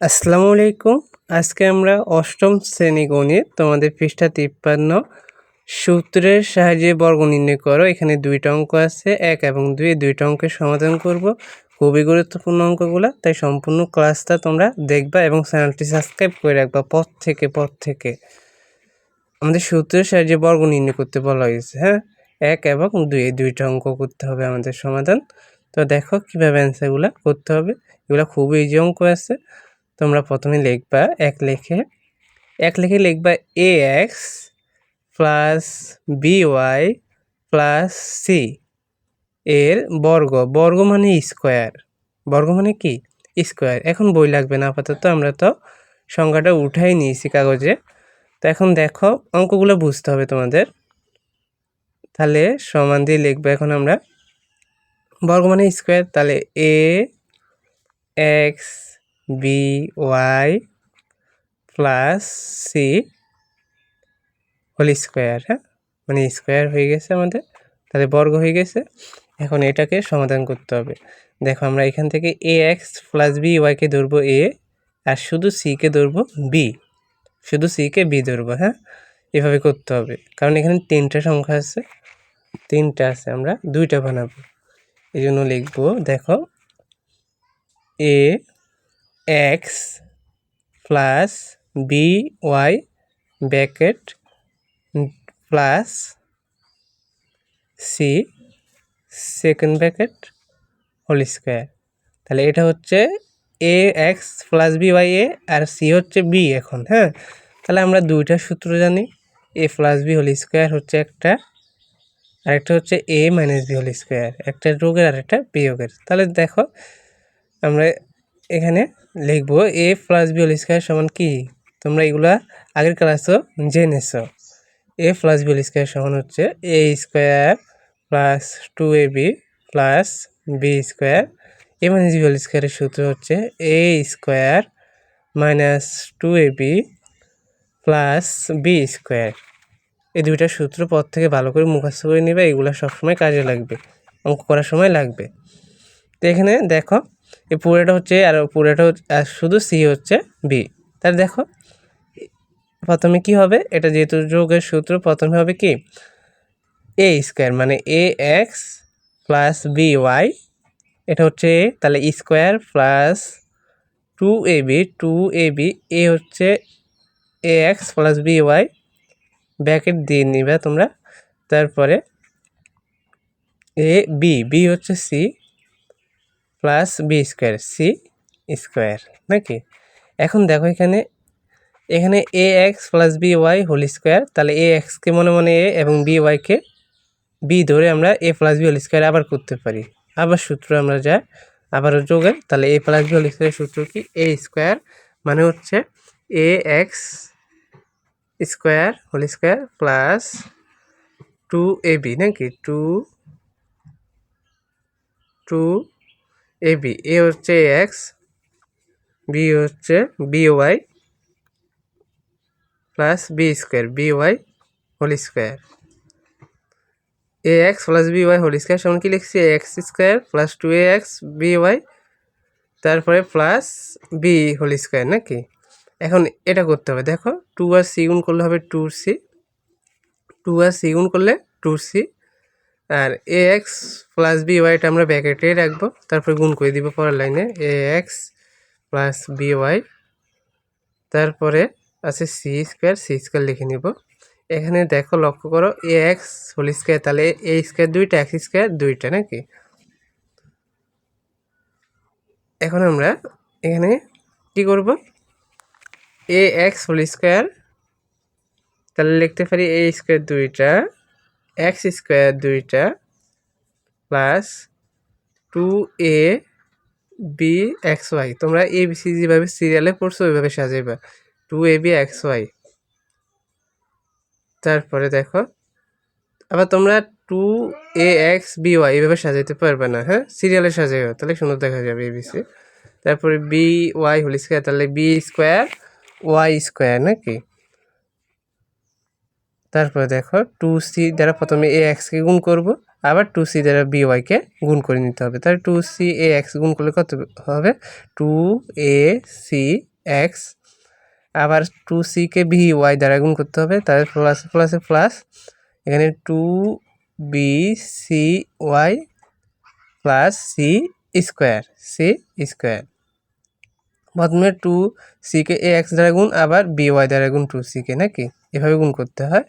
আসসালামু আলাইকুম। আজকে আমরা অষ্টম শ্রেণি গণিত, তোমাদের পৃষ্ঠা তিপ্পান্ন। সূত্রের সাহায্যে বর্গ নির্ণয় করো। এখানে দুইটা অঙ্ক আছে, এক এবং দুই দুইটা অঙ্কের সমাধান করব। খুবই গুরুত্বপূর্ণ অঙ্কগুলো, তাই সম্পূর্ণ ক্লাসটা তোমরা দেখবা এবং চ্যানেলটি সাবস্ক্রাইব করে রাখবা পথ থেকে পথ থেকে। আমাদের সূত্রের সাহায্যে বর্গ নির্ণয় করতে বলা হয়েছে হ্যাঁ? এক এবং দুই দুইটা অঙ্ক করতে হবে আমাদের সমাধান। তো দেখো কীভাবে অ্যান্সারগুলো করতে হবে। এগুলো খুবই ইজি অঙ্ক আছে। তোমরা প্রথমে লিখবা এক লেখে এক লেখে লিখবা A X plus B Y plus C এর বর্গ। বর্গ মানে স্কোয়ার বর্গ মানে কি? স্কোয়ার এখন বই লাগবে না, আপাতত আমরা তো সংখ্যাটা উঠাই নিয়েছি কাগজে। তো এখন দেখো, অঙ্কগুলো বুঝতে হবে তোমাদের। তাহলে সমান দিয়ে লিখব এখন আমরা। বর্গ মানে স্কোয়ার তাহলে A X B Y plus C whole square হ্যাঁ? মানে স্কোয়ার হয়ে গেছে আমাদের, তাহলে বর্গ হয়ে গেছে। এখন এটাকে সমাধান করতে হবে। দেখো আমরা এখান থেকে এ এক্স প্লাস বি ওয়াইকে ধরবো এ আর শুধু সিকে ধরবো বি শুধু সিকে বি ধরবো হ্যাঁ? এভাবে করতে হবে। কারণ এখানে তিনটা সংখ্যা আছে, তিনটা আছে, আমরা দুইটা বানাবো। এই জন্য লিখব, দেখো A X plus B Y bracket plus C second bracket whole square তাহলে এটা হচ্ছে A X plus B Y A R C হচ্ছে বি এখন হ্যাঁ? তাহলে আমরা দুইটা সূত্র জানি। A plus B whole square হচ্ছে একটা, আরেকটা হচ্ছে A minus B whole square একটা রোগের আর একটা বিয়োগের। তাহলে দেখো, আমরা এখানে লিখব A plus B whole square সমান কি? তোমরা এগুলা আগের ক্লাসও জেনেছ। A plus B whole square সমান হচ্ছে A square plus two A B plus B square A minus B whole স্কোয়ারের সূত্র হচ্ছে A square minus two A B plus B square এই দুইটা সূত্র পর থেকে ভালো করে মুখস্থ করে নেবে, এগুলো সবসময় কাজে লাগবে, অঙ্ক করার সময় লাগবে। তো এখানে দেখো এই পুরোটা হচ্ছে আর পুরোটা আর শুধু সি হচ্ছে বি তাহলে দেখো, প্রথমে কি হবে? এটা যেহেতু যোগের সূত্র, প্রথমে হবে কি? এ স্কোয়ার মানে A X plus B Y এটা হচ্ছে তাহলে square plus two A B two A B A হচ্ছে A X plus B Y bracket দিয়ে নিবে তোমরা। তারপরে এ বি বি হচ্ছে C plus B square, C square, নাকি? এখন দেখো এখানে এখানে A X plus B Y whole square তাহলে এ এক্সকে মনে মনে এ এবং বি ওয়াইকে বি ধরে আমরা A plus B whole square আবার করতে পারি। আবার সূত্র আমরা যা, আবারও যোগের, তাহলে A plus B whole square সূত্র কি? এ স্কোয়ার মানে হচ্ছে A X square whole square plus two A B নাকি? Two two A B A হচ্ছে এক্স বি হচ্ছে B Y plus B square B Y whole square A X plus B Y whole square সমান কি লিখছি? X square plus two A X B Y তারপরে plus B whole square নাকি? এখন এটা করতে হবে, দেখো টু আর সি গুণ করলে হবে two C two R C গুণ করলে two C R A X plus B ওয়াইটা আমরা ব্যাকেটে রাখব, তারপরে গুণ করে দিব পরের লাইনে A X plus B Y তারপরে আছে সি স্কোয়ার সি স্কোয়ার লিখে নিব। এখানে দেখো লক্ষ্য করো এ এক্স হোল স্কোয়ার তাহলে এ স্কোয়ার দুইটা এক্স স্কোয়ার দুইটা নাকি? এখন আমরা এখানে কি করব? এ এক্স হোল স্কোয়ার তাহলে লিখতে পারি এ স্কোয়ার দুইটা। এক্স স্কোয়ার দুইটা plus two A B X Y তোমরা এ বি সি যেভাবে সিরিয়ালে পড়ছো, ওইভাবে সাজাইবা। Two A B X Y তারপরে দেখো, আবার তোমরা two A X B Y এভাবে সাজাইতে পারবে না হ্যাঁ? সিরিয়ালে সাজাইও তাহলে সুন্দর দেখা যাবে এবিসি তারপরে বি ওয়াই হোল স্কোয়ার তাহলে বি স্কোয়ার ওয়াই স্কোয়ার নাকি? তারপরে দেখো টু সি দ্বারা প্রথমে এ এক্সকে গুণ করব, আবার টু সি দ্বারা বি ওয়াইকে গুণ করে নিতে হবে। তাহলে টু সি এ এক্স গুণ করলে কত হবে? টু এ সি এক্স আবার টু সিকে বি ওয়াই দ্বারা গুণ করতে হবে। তাহলে প্লাস প্লাসে প্লাস এখানে two B C Y plus C square C square প্রথমে টু সিকে এ এক্স দ্বারা গুণ, আবার বি ওয়াই দ্বারা গুণ টু সিকে নাকি? এভাবে গুণ করতে হয়।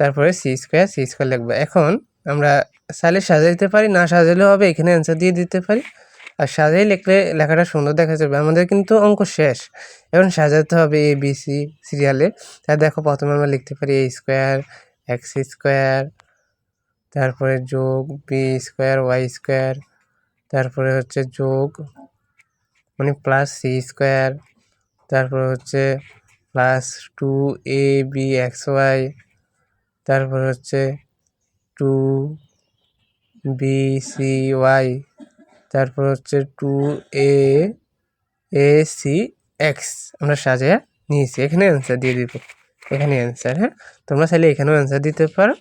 তারপরে সি স্কোয়ার সি স্কোয়ার লিখব। এখন আমরা সালে দিতে পারি, না সাজালেও হবে, এখানে অ্যান্সার দিয়ে দিতে পারি। আর সাজাই লিখলে লেখাটা সুন্দর দেখা যাবে, আমাদের কিন্তু অঙ্ক শেষ। এখন সাজাতে হবে এ বি সি সিরিয়ালে তাই দেখো প্রথমে আমরা লিখতে পারি এ স্কোয়ার এক্স স্কোয়ার তারপরে যোগ বি স্কোয়ার ওয়াই স্কোয়ার তারপরে হচ্ছে যোগ মানে প্লাস সি স্কোয়ার তারপরে হচ্ছে plus two A B X Y তারপর হচ্ছে টু বি সি ওয়াই তারপর হচ্ছে two A A C X আমরা সাজিয়ে নিয়েছি। এখানে অ্যান্সার দিয়ে দিব। এখানে অ্যান্সার হ্যাঁ? তোমরা চাইলে এখানেও অ্যান্সার দিতে পারো।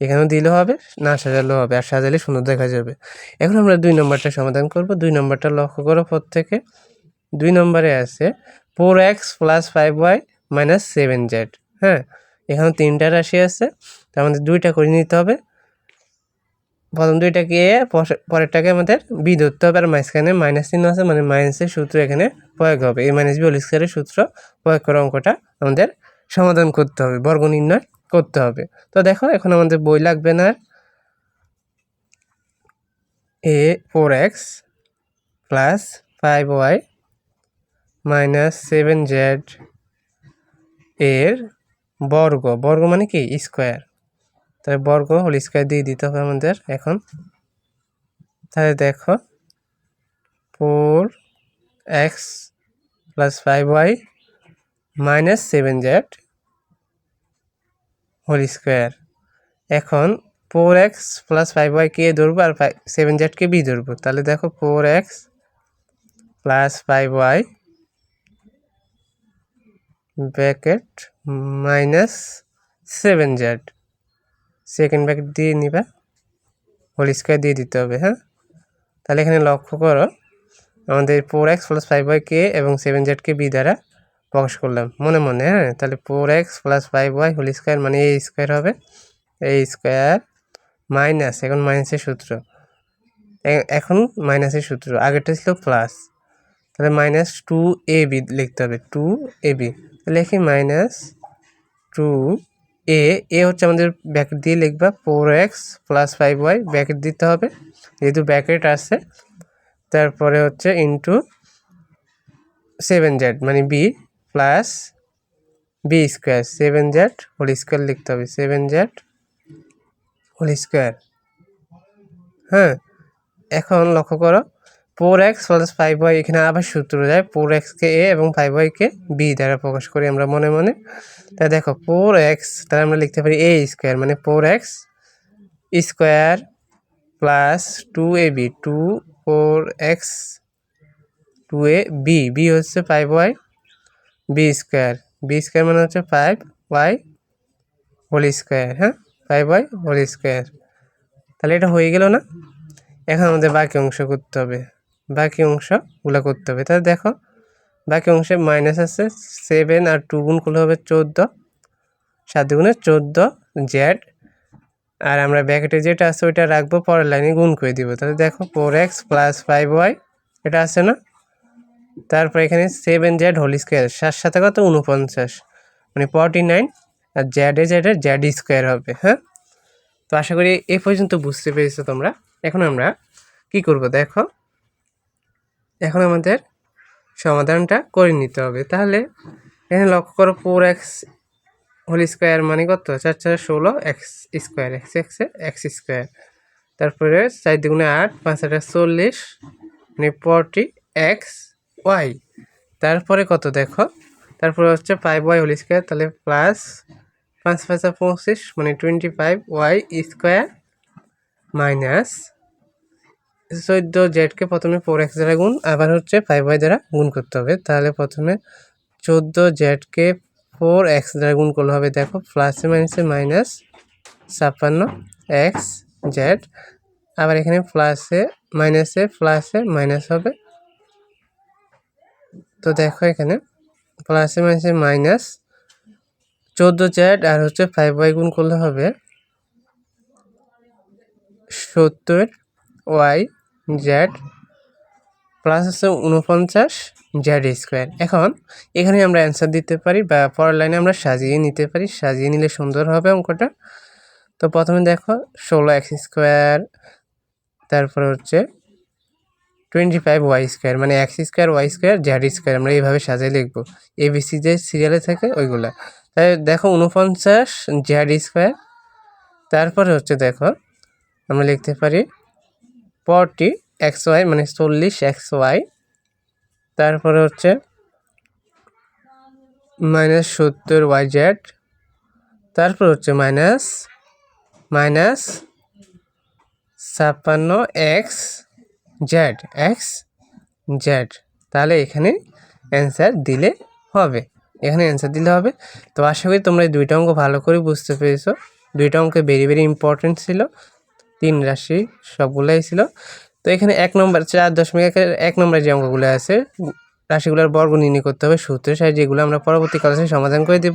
এখানেও দিলে হবে, না সাজালেও হবে। আর সাজালে সুন্দর দেখা যাবে। এখন আমরা দুই নম্বরটা সমাধান করব। দুই নম্বরটা লক্ষ্য করো পর থেকে দুই নম্বরে আছে four X plus five Y minus seven Z হ্যাঁ? এখানে তিনটা রাশি আছে তার আমাদের দুইটা করে নিতে হবে। প্রথম দুইটাকে এ পরেরটাকে আমাদের বি ধরতে হবে, আর মাঝখানে মাইনাস চিহ্ন আছে মানে মাইনাসের সূত্র এখানে প্রয়োগ হবে। এই মাইনাস বি স্কোয়ারের সূত্র প্রয়োগ করা অঙ্কটা আমাদের সমাধান করতে হবে, বর্গ নির্ণয় করতে হবে। তো দেখো, এখন আমাদের বই লাগবে না। A four X plus five Y minus seven Z এর বর্গ। বর্গ মানে কি? স্কোয়ার। তাহলে বর্গ হোল স্কোয়ার দিয়ে দিতে হবে আমাদের এখন। তাহলে দেখো four x plus five y minus seven z whole square. এখন four x plus five y কে ধরবো আর ফাইভ সেভেন জেডকে বি ধরবো। তাহলে দেখো four x plus five y bracket minus seven z. Second bracket দিয়ে নিবা। হোল স্কোয়ার দিয়ে দিতে হবে হ্যাঁ? তাহলে এখানে লক্ষ্য করো, আমাদের four x plus five y কে এবং সেভেন জেডকে বি দ্বারা প্রকাশ করলাম। মনে মনে হ্যাঁ? তাহলে four x plus five y whole square মানে এ স্কোয়ার হবে। এ স্কোয়ার মাইনাস এখন মাইনাসের সূত্র। এখন মাইনাসের সূত্র। আগেরটা ছিল প্লাস তাহলে মাইনাস টু এ বি লিখতে হবে টু এ বি লিখি মাইনাস টু এ এ হচ্ছে আমাদের ব্যাকেট দিয়ে লিখবা four x plus five y bracket দিতে হবে। যেহেতু ব্যাকেট আছে, তারপরে হচ্ছে ইন্টু সেভেন জেড মানে b plus b square seven z whole square লিখতে হবে সেভেন জেড হোল স্কোয়ার হ্যাঁ এখন লক্ষ্য করো four x plus five y এখানে আবার সূত্র যায় ফোর এক্সকে এ এবং ফাইভ ওয়াইকে বি দ্বারা প্রকাশ করি আমরা মনে মনে। তাই দেখো ফোর এক্স তাহলে আমরা লিখতে পারি এ স্কোয়ার মানে four x square plus two a b two four x two a b b হচ্ছে five y b square b square মানে হচ্ছে ফাইভ ওয়াই হোল স্কোয়ার হ্যাঁ? ফাইভ ওয়াই হোল স্কোয়ার তাহলে এটা হয়ে গেল না? এখন আমাদের বাকি অংশ করতে হবে। বাকি অংশগুলো করতে হবে। তাহলে দেখো, বাকি অংশে মাইনাস আছে সেভেন আর টু গুণ করলে হবে চোদ্দ, সাত গুণে চোদ্দ জেড আর আমরা ব্যাকেটে যেটা আছে ওইটা রাখব, পরের লাইনে গুণ করে দিব। তাহলে দেখো four x plus five y এটা আছে না? তারপর এখানে সেভেন জেড হোল স্কোয়ার সাত সাথে কত? উনপঞ্চাশ মানে ফর্টি নাইন আর জেডে জেডে জেড স্কোয়ার হবে হ্যাঁ? তো আশা করি এ পর্যন্ত বুঝতে পেরেছ তোমরা। এখন আমরা কি করব? দেখো এখন আমাদের সমাধানটা করে নিতে হবে। তাহলে এখানে লক্ষ্য করো ফোর এক্স হোল স্কোয়ার মানে কত? চার চার ষোলো x square x x x square তারপরে চার দুগুণে আট, পাঁচ আট চল্লিশ মানে ফর্টি এক্স ওয়াই তারপরে কত দেখো? তারপরে হচ্ছে ফাইভ ওয়াই হোল স্কোয়ার তাহলে প্লাস পাঁচ পাঁচা পঁচিশ মানে twenty five y square minus চোদ্দ জেডকে প্রথমে ফোর এক্স দ্বারা গুণ, আবার হচ্ছে ফাইভ ওয়াই দ্বারা গুণ করতে হবে। তাহলে প্রথমে চোদ্দ জেডকে ফোর এক্স দ্বারা গুণ করলে হবে, দেখো প্লাসে মাইনাসে মাইনাস ছাপ্পান্ন এক্স জেড আবার এখানে প্লাসে মাইনাসে প্লাসে মাইনাস হবে। তো দেখো এখানে প্লাসে মাইনাসে মাইনাস চোদ্দ জেড আর হচ্ছে ফাইভ ওয়াই গুণ করলে হবে সত্তর ওয়াই জেড প্লাস হচ্ছে উনপঞ্চাশ জেড স্কোয়ার এখন এখানে আমরা অ্যান্সার দিতে পারি বা পরের লাইনে আমরা সাজিয়ে নিতে পারি। সাজিয়ে নিলে সুন্দর হবে অঙ্কটা। তো প্রথমে দেখো ষোলো এক্স স্কোয়ার তারপরে হচ্ছে টোয়েন্টি ফাইভ ওয়াই স্কোয়ার মানে x square y square z square আমরা এইভাবে সাজিয়ে লিখব। এবিসি যে সিরিয়ালে থাকে ওইগুলা। তাই দেখো উনপঞ্চাশ জেড স্কোয়ার তারপরে হচ্ছে দেখো আমরা লিখতে পারি ফর্টি এক্স ওয়াই মানে চল্লিশ এক্স ওয়াই। তারপরে হচ্ছে মাইনাস সত্তর ওয়াই জেড তারপর হচ্ছে মাইনাস মাইনাস ছাপ্পান্ন এক্স জেড এক্স জেড তাহলে এখানে অ্যান্সার দিলে হবে। এখানে অ্যান্সার দিলে হবে। তো আশা করি তোমরা এই দুইটা অঙ্ক ভালো করে বুঝতে পেরেছ। দুইটা অঙ্ক ভেরি ভেরি ইম্পর্টেন্ট ছিল। তিন রাশি সবগুলাই ছিল। তো এখানে এক নম্বর, চার দশমিক একের এক নম্বরে যে অঙ্কগুলো আছে, রাশিগুলোর বর্গ নির্ণয় করতে হবে সূত্রের সাহায্যে যেগুলো আমরা পরবর্তী ক্লাসে সমাধান করে দেব।